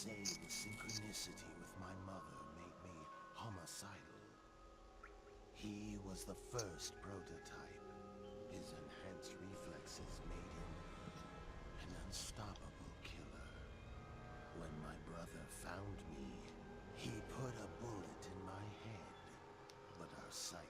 say the synchronicity with my mother made me homicidal. He was the first prototype. His enhanced reflexes made him an unstoppable killer. When my brother found me, he put a bullet in my head, but our sight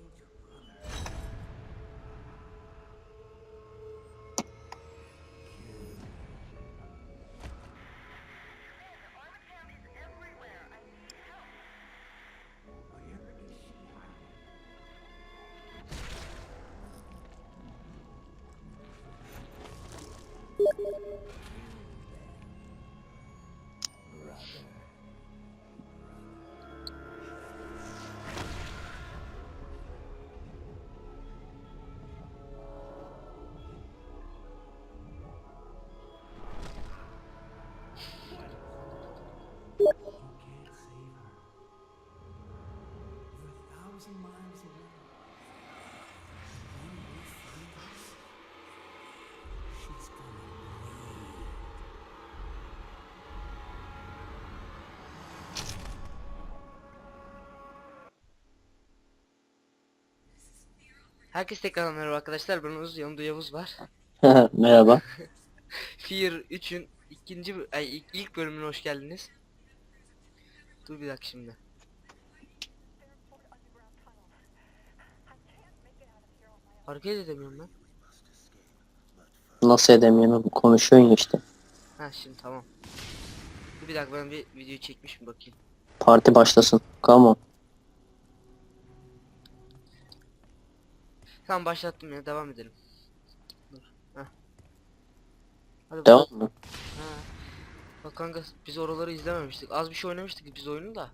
Herkes tekrar merhaba arkadaşlar. Ben Uz, yanımda Yavuz var. Merhaba. Fear 3'ün ikinci ay, ilk, ilk bölümüne hoş geldiniz. Dur bir dakika şimdi. Hareket edemiyorum ben. Nasıl edemiyorum? Konuşuyorsun ya işte. Ha şimdi tamam. Dur bir dakika ben bir video çekmişim bakayım. Parti başlasın. Come on. Tamam başlattım ya devam edelim. Dur. Heh. Hadi Devam bakalım. mı? Ha. Bak kanka biz oraları izlememiştik. Az bir şey oynamıştık biz oyunu da.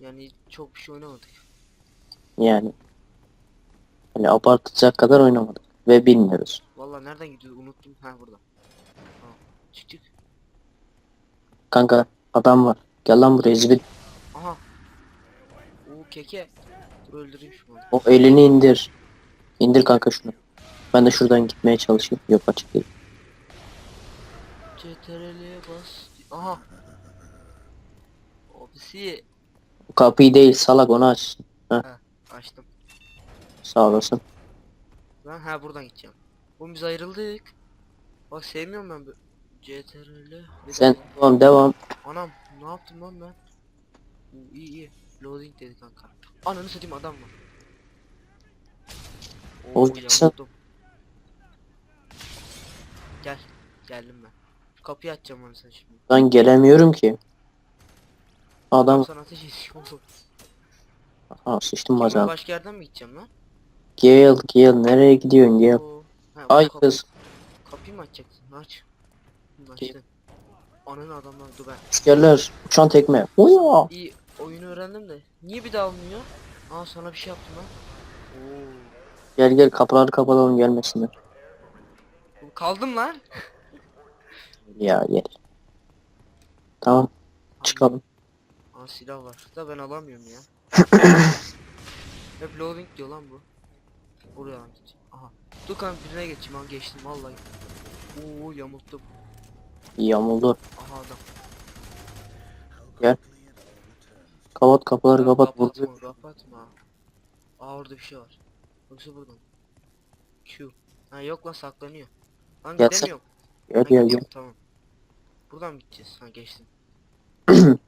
Yani çok bir şey oynamadık. Yani. Hani abartacak kadar oynamadık. Ve bilmiyoruz. Vallahi nereden gidiyor unuttum. Ha burada. Tamam. Çık çık. Kanka adam var. Gel lan buraya zibit. Aha. Oo keke. Dur öldüreyim şu an. O elini indir. İndir kanka şunu. Ben de şuradan gitmeye çalışayım. Yok açık değil. CTRL'ye bas. Aha. Obisi. Kapıyı değil salak onu aç. Açtım. Sağ olasın. Lan ha buradan gideceğim. Oğlum biz ayrıldık. Bak sevmiyorum ben bu. CTRL. Bir Sen dakika. devam devam. Anam ne yaptım lan ben? İyi iyi. Loading dedi kanka. Ananı satayım adam var. Oo yamuldum. Gel. Geldim ben. Kapıyı açacağım onu sen şimdi. Ben gelemiyorum ki. Adam. Sana ateş ediyor oğlum. Sıçtım Ben bacağına. başka yerden mi gideceğim lan? Gel gel nereye gidiyorsun gel. Oo. Ha, Ay kapı- kız. Kapıyı mı açacaksın? Aç. Hı, Açtın. Ananı adamlar dur ben. Askerler uçan tekme. Uya. İyi oyunu öğrendim de. Niye bir daha almıyor? Aa sana bir şey yaptım lan. Oo. Gel gel kapıları kapatalım gelmesinler. Kaldım lan. Ya gel. Tamam çıkalım. Aa silah var. Da ben alamıyorum ya. Hep loading diyor lan bu. Buraya lan gideceğim. Aha. Dur kanka birine geçeyim ha geçtim vallahi. Oo yamulttum. Yamuldu. Aha adam. Gel. Kapat kapıları kapat. kapatma kapatma. Aa orada bir şey var. Yoksa buradan. Q. Ha yok lan saklanıyor. Lan gidemiyorum. Ha, gel gel. gidiyorum, Tamam. Buradan mı gideceğiz? Ha geçtim.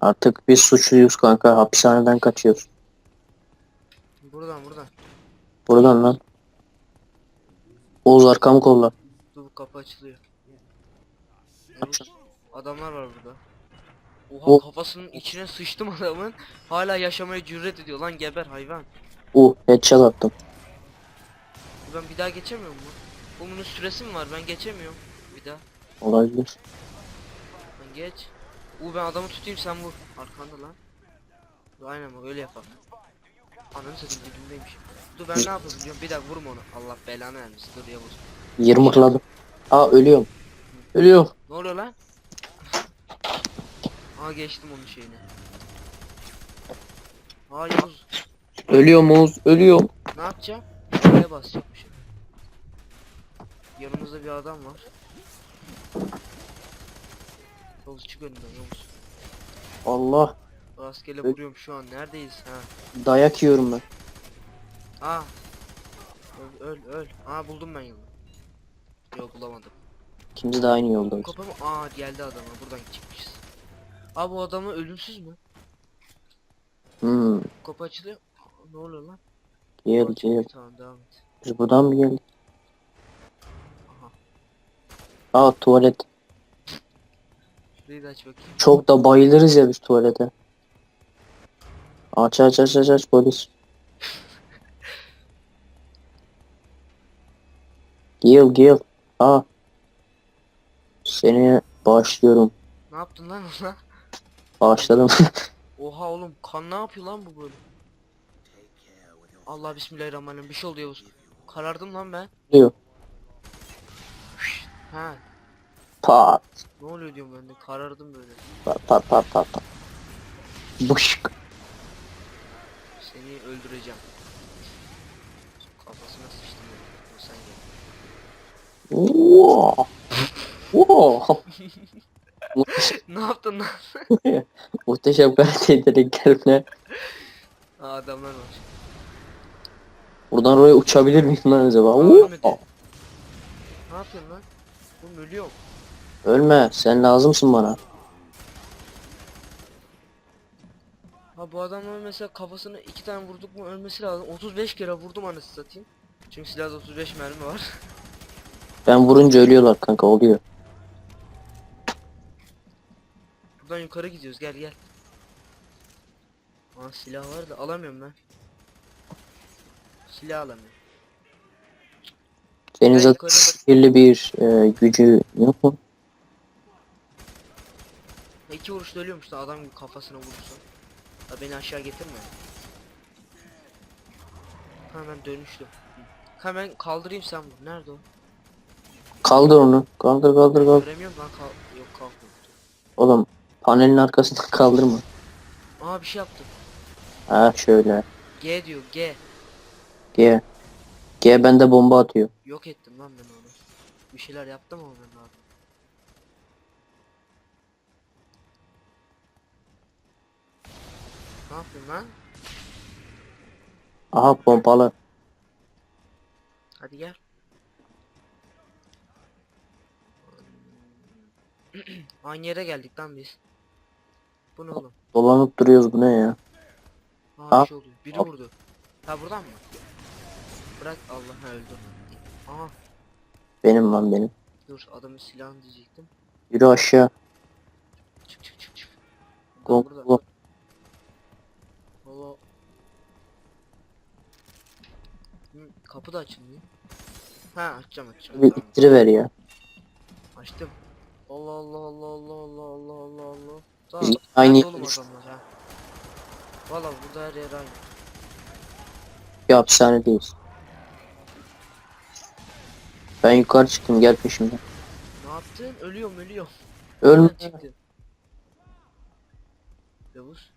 Artık biz suçluyuz kanka. Hapishaneden kaçıyoruz. Buradan buradan. Buradan lan. Oğuz arkamı kolla. Dur bu kapı açılıyor. Adamlar var burada. Oha O- kafasının içine sıçtım adamın. Hala yaşamaya cüret ediyor lan geber hayvan. Uh headshot attım. Ben bir daha geçemiyorum mu? Bunun süresi mi var? Ben geçemiyorum. Bir daha. Olabilir. Ben geç. Uuu ben adamı tutayım sen vur. Arkanda lan. Dur, Aynen bak öyle yapalım. Ananı satayım dibimdeymiş. Dur ben ne yapayım biliyorum. Bir dakika vurma onu. Allah belanı vermesin. Dur Yavuz. Yırmıkladım. Aa ölüyorum. Ölüyorum. Ne oluyor lan? Aa geçtim onun şeyini. Aa Yavuz. Ölüyorum Oğuz. Ölüyorum. Ne yapacağım? Buraya basacakmışım. Yanımızda bir adam var. Yavuz çık önümden Yavuz. Allah. Rastgele Ö- vuruyorum şu an. Neredeyiz ha? Dayak yiyorum ben. Aa. Öl öl öl. Aa buldum ben yolu. Yok bulamadım. İkimiz de aynı yoldayız. Kapı mı? Aa geldi adama. Buradan çıkmışız. Aa bu adamı ölümsüz mü? Hmm. Kapı açılıyor. Ne oluyor lan? Gel Aa, gel. Tamam devam et. Biz buradan mı geldik? Aa tuvalet. Şurayı da aç bakayım. Çok da bayılırız ya biz tuvalete. Aç aç aç aç aç polis. Gel gel. Aa. Seni bağışlıyorum. Ne yaptın lan ona? Bağışladım. Oha oğlum kan ne yapıyor lan bu böyle? Allah bismillahirrahmanirrahim bir şey Yavuz. Karardım lan ben. diyor. Ha Pat ne oluyor diyorum ben de karardım böyle. pat pat pat pat. pat. Buşk. Seni öldüreceğim. Kafasına sıçtım ya. Sen gel. Wow. Muhteşem, ne yaptın lan? muhteşem ederek gelme. Adamlar var. Buradan oraya uçabilir miyim lan acaba? Ne yapıyorsun lan? Oğlum ölüyorum. Ölme sen lazımsın bana. Ha bu adamın mesela kafasına iki tane vurduk mu ölmesi lazım. 35 kere vurdum anasını satayım. Çünkü silahda 35 mermi var. Ben vurunca ölüyorlar kanka oluyor. Buradan yukarı gidiyoruz gel gel. Aa silah var da alamıyorum ben. Silah alamıyorum. Senin zaten sihirli bir e, gücü yok mu? İki vuruşta ölüyormuş da adam kafasına vurursa. Ha beni aşağı getirme. Hemen dönüştü. Hemen kaldırayım sen vur. Nerede o? Kaldır onu. Kaldır kaldır kaldır. Göremiyorum lan kal yok kalkmıyor. Oğlum panelin arkasından kaldırma. Aa bir şey yaptım. Ha şöyle. G diyor G. G. G bende bomba atıyor. Yok ettim lan ben onu. Bir şeyler yaptım ama ben abi. Ne yapıyorsun lan? Aha pompalı. Hadi gel. Aynı yere geldik lan biz. Bu ne oğlum? Dolanıp duruyoruz bu ne ya? Aa bir şey oluyor. Biri Al. vurdu. Ha buradan mı? Bırak Allah öldü. Aha Benim lan benim. dur adamın silahını diyecektim. Yürü aşağı. Çık çık çık çık. Go, Adam burada. go. Valla. Hı, kapı da açılmıyor. Ha açacağım açacağım. Bir Tamam. ittiriver ya. Açtım. Allah Allah Allah Allah Allah Allah Allah Allah. Biz Tamam. aynı Nerede yere oğlum düştük. adamlar ha? Valla burada her yer aynı. Bir hapishanedeyiz. Ben yukarı çıktım gel peşimden. Ne yaptın? Ölüyorum ölüyorum. Ölme. Nereden çıktın? Yavuz.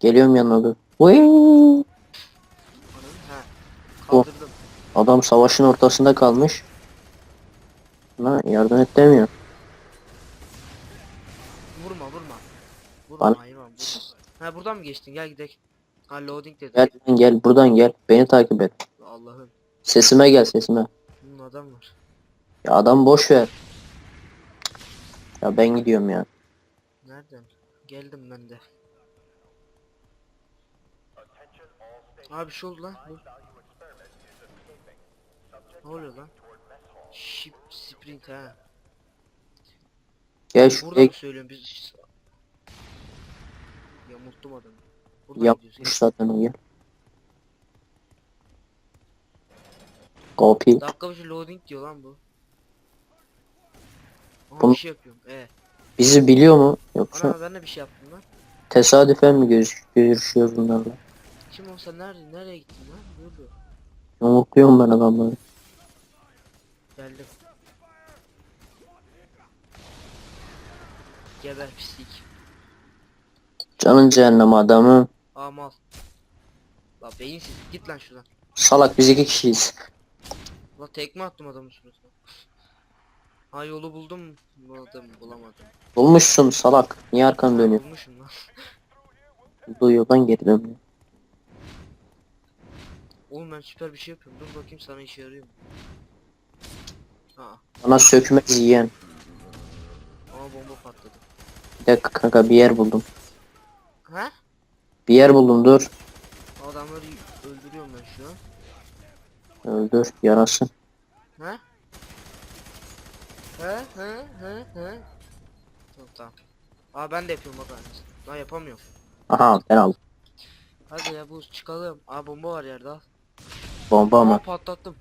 Geliyorum yanına dur. Ha. Oh. Kaldırdım. Adam savaşın ortasında kalmış. Buna yardım et demiyor. Vurma vurma. Vurma Bana- hayvan vurma. Ha buradan mı geçtin? Gel gidelim. Ha loading dedi. Gel lan gel buradan gel. Beni takip et. Allah'ım. Sesime gel sesime. Adam var. Ya adam boş ver. Ya ben gidiyorum ya. Nereden? Geldim ben de. Abi şey oldu lan. Dur. Ne oluyor lan? Ship sprint ha. Gel Burada şuraya mı söylüyorum biz? Yamulttum adamı. Buradan yapmış zaten o ya. Copy. Dakika başı loading diyor lan bu. Bunu- bir şey yapıyorum. E. Bizi biliyor mu? Yoksa Ana ben de bir şey yaptım lan. tesadüfen mi göz görüşüyoruz bunlarla? Kim olsa nerede nereye gittin lan? Dur Yumrukluyorum ben adamları. Geldim. Geber pislik. Canın cehennem adamı. Aa mal. La beyinsiz git lan şuradan. Salak biz iki kişiyiz. La tekme attım adamın suratına. Ha yolu buldum. Bulamadım bulamadım. Bulmuşsun salak. Niye arkanı dönüyor? Bulmuşum lan. Duyuyordan geri dönüyor. Oğlum ben süper bir şey yapıyorum. Dur bakayım sana işe yarıyor mu? Ha. Bana sökmez yiyen. Ama bomba patladı. Bir dakika kanka bir yer buldum. Ha? Bir yer buldum dur. Adamları öldürüyorum ben şu an. Öldür yarasın. Ha? He he he he. Tamam tamam. Aa ben de yapıyorum bak aynısını. Lan yapamıyorum. Aha ben aldım. Hadi ya bu çıkalım. Aa bomba var yerde al. Bomba Aa ama. patlattım.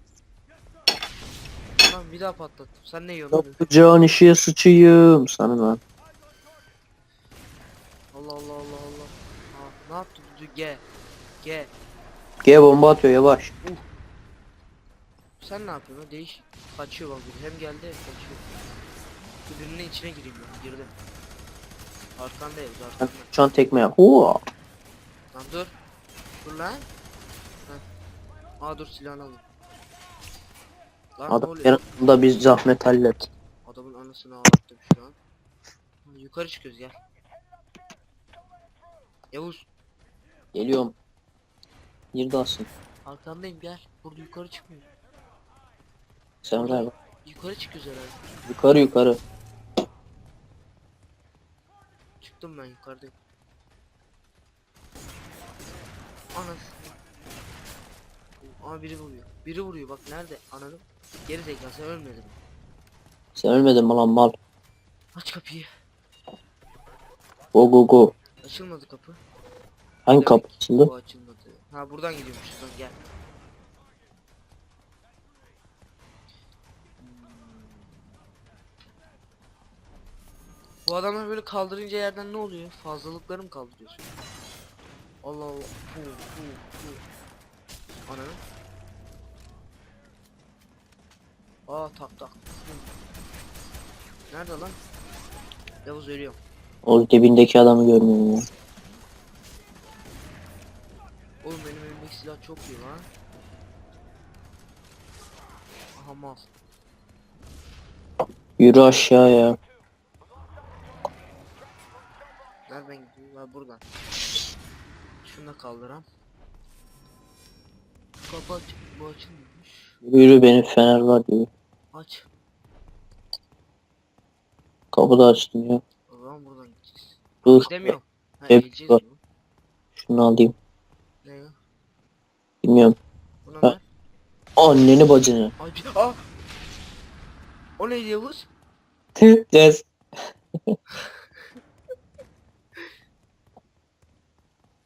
Lan bir daha patlattım. Sen ne yiyorsun? lan? Yapacağın işe sıçayım sana lan. Allah Allah Allah Allah. Aa ne yaptı? Dur G. G. G bomba atıyor yavaş. Sen ne yapıyorsun? Değiş. Kaçıyor bak biri. Hem geldi hem kaçıyor. Dur birinin içine gireyim ben. Girdim. Arkandayız arkanda. şu an tekme yap. Hua. Lan dur. Dur lan. Heh. Aa dur silahını alayım. Lan ne Adam oluyor? yanında bir zahmet hallet. Adamın anasını ağlattım şu an. Yukarı çıkıyoruz gel. Yavuz Geliyorum. Neredesin? arkandayım gel. Burada yukarı çıkmıyor. Sen ver bak. Yukarı çıkıyoruz herhalde. Yukarı yukarı. Çıktım ben yukarıdayım. Anasını. Aa biri vuruyor. Biri vuruyor bak nerede? Ananı. Geri zekalı sen ölmedin. Sen ölmedin mi lan mal? Aç kapıyı. Go go go. Açılmadı kapı. Hangi Demek kapı ki? Bu açılmadı. Ha buradan gidiyormuşuz lan gel. Bu adamlar böyle kaldırınca yerden ne oluyor? Fazlalıkları mı kaldırıyorsun? Allah Allah. Fu fu fu. Ananı. Aa tak tak. Nerede lan? Yavuz ölüyor. O dibindeki adamı görmüyorum ya. Oğlum benim elimdeki silah çok iyi lan. Aha mal. Yürü aşağıya. Nereden gidiyor? Ha buradan. Şunu da kaldıram. Kapı aç. Bu açılmamış. Yürü benim fener var diyor. Aç. Kapı da açtım ya. O zaman buradan gideceğiz. Dur. Gidemiyorum. Ha Hep eğileceğiz var. bu. Şunu alayım. Ne ya? Bilmiyorum. Buna Ha. ver. Anneni bacını. Ay bir... Aa! O neydi Yavuz? Yes.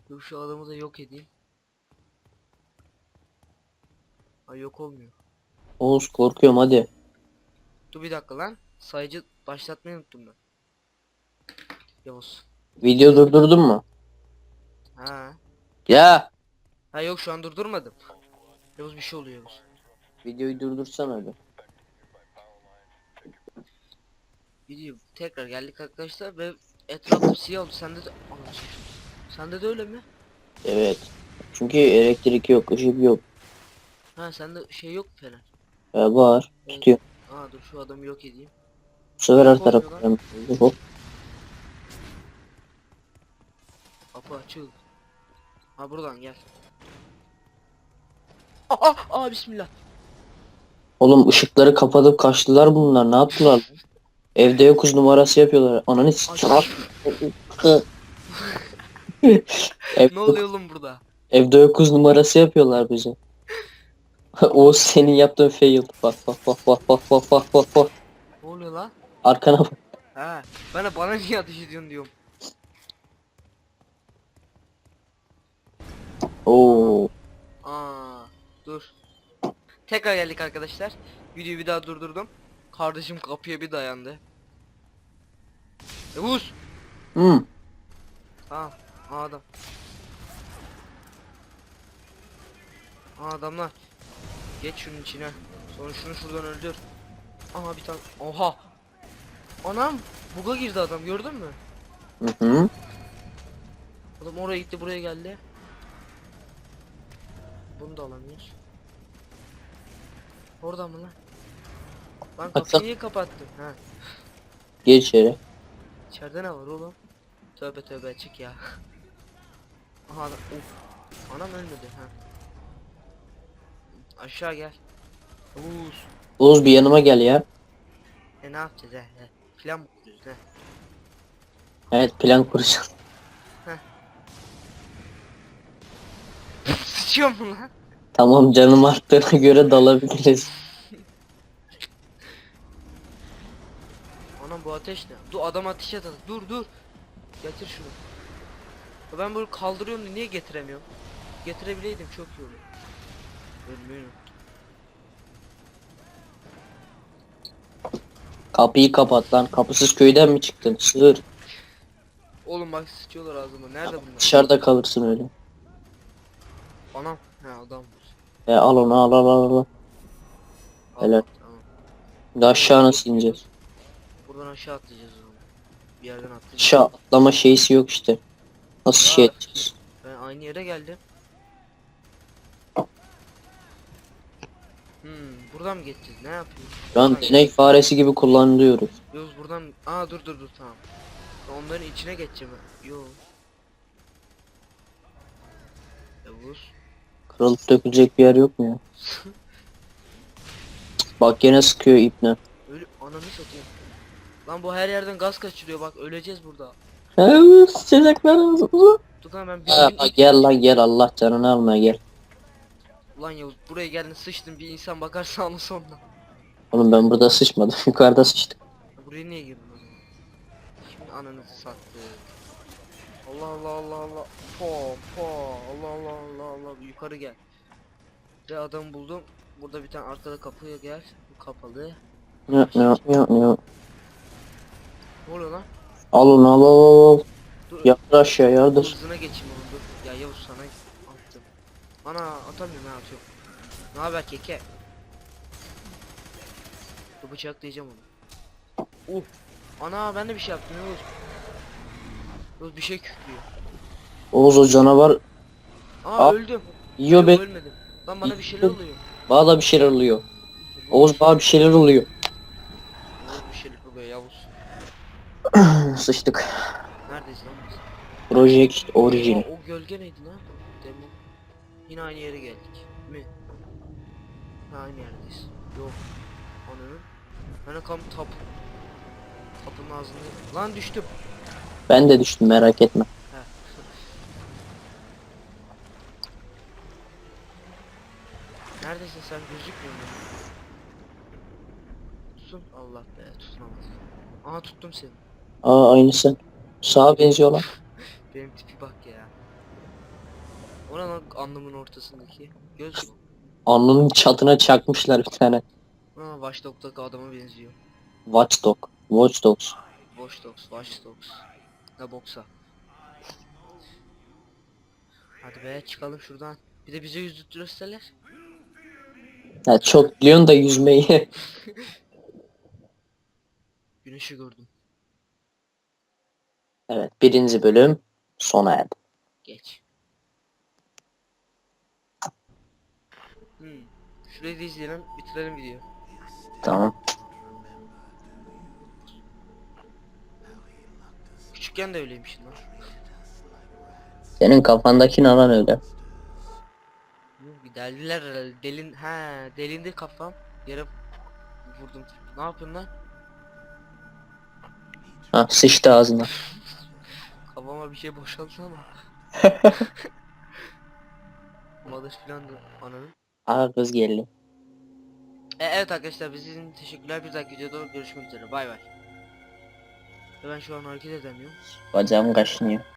Dur şu adamı da yok edeyim. Ay yok olmuyor. Oğuz korkuyorum hadi. Dur bir dakika lan. Sayıcı başlatmayı unuttum ben. Yavuz. Video durdurdun mu? Ha. Ya. Ha yok şu an durdurmadım. Yavuz bir şey oluyor Yavuz. Videoyu durdursana bir. Video tekrar geldik arkadaşlar ve etrafım siyah oldu. Sende de satayım. Sende de öyle mi? Evet. Çünkü elektrik yok, ışık yok. Ha sende şey yok mu fener? Ya var. Tutuyor. Aa dur şu adamı yok edeyim. Bu sefer her taraftan. Hop. Kapı açıl. Ha buradan gel. Aa, aa, bismillah. Oğlum ışıkları kapatıp kaçtılar bunlar. Ne yaptılar? Evde yokuz numarası yapıyorlar. Ananı s- ne oluyor oğlum burada? evde yokuz numarası yapıyorlar bize. o senin yaptığın fail. Bak bak bak bak bak bak bak bak bak. Ne oluyor lan? Arkana bak. Ha, ben de bana niye ateş ediyorsun diyorum. Oo. Aa, dur. Tekrar geldik arkadaşlar. Videoyu bir daha durdurdum. Kardeşim kapıya bir dayandı. Yavuz. Hmm. Tamam. Adam. Aa, adamlar. Geç şunun içine. Sonra şunu şuradan öldür. Aha bir tane. Oha. Anam. Buga girdi adam gördün mü? Hı hı. Adam oraya gitti buraya geldi. Bunu da alamıyoruz. Orada mı lan? Lan kapıyı niye kapattın? Ha. Gir içeri. İçeride ne var oğlum? Tövbe tövbe çık ya. Aha. Of. Anam ölmedi ha. Aşağı gel. Uğuz. Oğuz bir yanıma gel ya. E ne yapacağız he? he? Plan mı kuruyoruz he? Evet plan kuracağız. Sıçıyor mu lan? Tamam canım arttığına göre dalabiliriz. Anam bu ateş ne? Dur adam ateş et. Dur dur. Getir şunu. Ya Ben böyle kaldırıyorum da niye getiremiyorum? Getirebileydim çok iyi olur. Unuttum. Kapıyı kapat lan. Kapısız köyden mi çıktın? Sığır. Oğlum bak sıçıyorlar ağzıma. Nerede bunlar? Dışarıda kalırsın öyle. Anam. He adam. E al onu al al al. al. Al, Helal. Tamam. De aşağı nasıl ineceğiz? Buradan aşağı atlayacağız o zaman. Bir yerden atlayacağız. Aşağı atlama şeysi yok işte. Nasıl şey edeceğiz? Ben aynı yere geldim. Hmm, buradan mı geçeceğiz? Ne yapıyoruz? Şu an Buradan deney faresi gibi kullanılıyoruz. Yavuz buradan aa dur dur dur tamam. Onların içine geçeceğim ben. Yo. Yavuz. Kırılıp dökülecek bir yer yok mu ya? Bak gene sıkıyor ipne. Ölü ananı satayım. Lan bu her yerden gaz kaçırıyor bak öleceğiz burada. Sıcaklarımız Dur lan ben bir Ha, gün- gel lan gel Allah canını almaya gel. Ulan Yavuz buraya geldin sıçtın bir insan bakar sağına sonuna. Oğlum ben burada sıçmadım yukarıda sıçtım. Buraya niye girdin zaman? Şimdi ananızı sattı. Allah Allah Allah Allah. Po po Allah Allah Allah Allah yukarı gel. Ve adam buldum. Burada bir tane arkada kapıya gel. Bu kapalı. Ne ne ne ne. Ne oluyor lan? Al onu al al al. Dur. Yardır aşağı yardır. Hızına geçeyim oğlum dur. Ya Yavuz sana attım. Ana atamıyorum ne atıyorum. Ne haber keke? Dur bıçaklayacağım onu. Uh. Ana ben de bir şey yaptım Yavuz. Yavuz bir şey kükrüyor. Oğuz o canavar Aa Aa, öldüm. yiyor Yok, be. ölmedim. Lan bana bir şeyler oluyor. Bana da bir şeyler oluyor. Oğuz bana bir şeyler oluyor. Yavuz bir şeyler oluyor Yavuz. Sıçtık. Neredeyiz lan biz? Project Origin. Aa, o gölge neydi lan? Demin. Yine aynı yere geldik. Mi? Ha, aynı yerdeyiz. Yok. Ananın. Hani kam tap. Kapının ağzında. Lan düştüm. Ben de düştüm merak etme. Neredesin sen gözükmüyor musun? Tutsun. Allah be tutunamaz. Aha tuttum seni. Aa aynı sen. Sağa benziyor lan. Benim tipi bak ya. Oranın alnımın ortasındaki göz mü? Alnının çatına çakmışlar bir tane. Ha Watch Dogs'taki adama benziyor. Watchdog. Watch Dogs. Watch Dogs, Watch Dogs. Ne boksa. Hadi be çıkalım şuradan. Bir de bize yüz gösterler. Ya çok biliyorsun da yüzmeyi. Güneşi gördüm. Evet birinci bölüm sona erdi. Geç. Hmm. Şurayı da izleyelim, bitirelim video. Tamam. Küçükken de öyleymişsin lan. Senin kafandaki alan öyle. Hı, Bir deldiler herhalde. Delin, ha delindi kafam. Yere vurdum. Ne yapıyorsun lan? Ha sıçtı ağzına. Kafama bir şey boşaltsana. Madaş filan da ananın. Aa kız geldi. E, evet arkadaşlar bizim teşekkürler bir dahaki videoda görüşmek üzere bay bay. Ben şu an hareket edemiyorum. Bacağım kaşınıyor.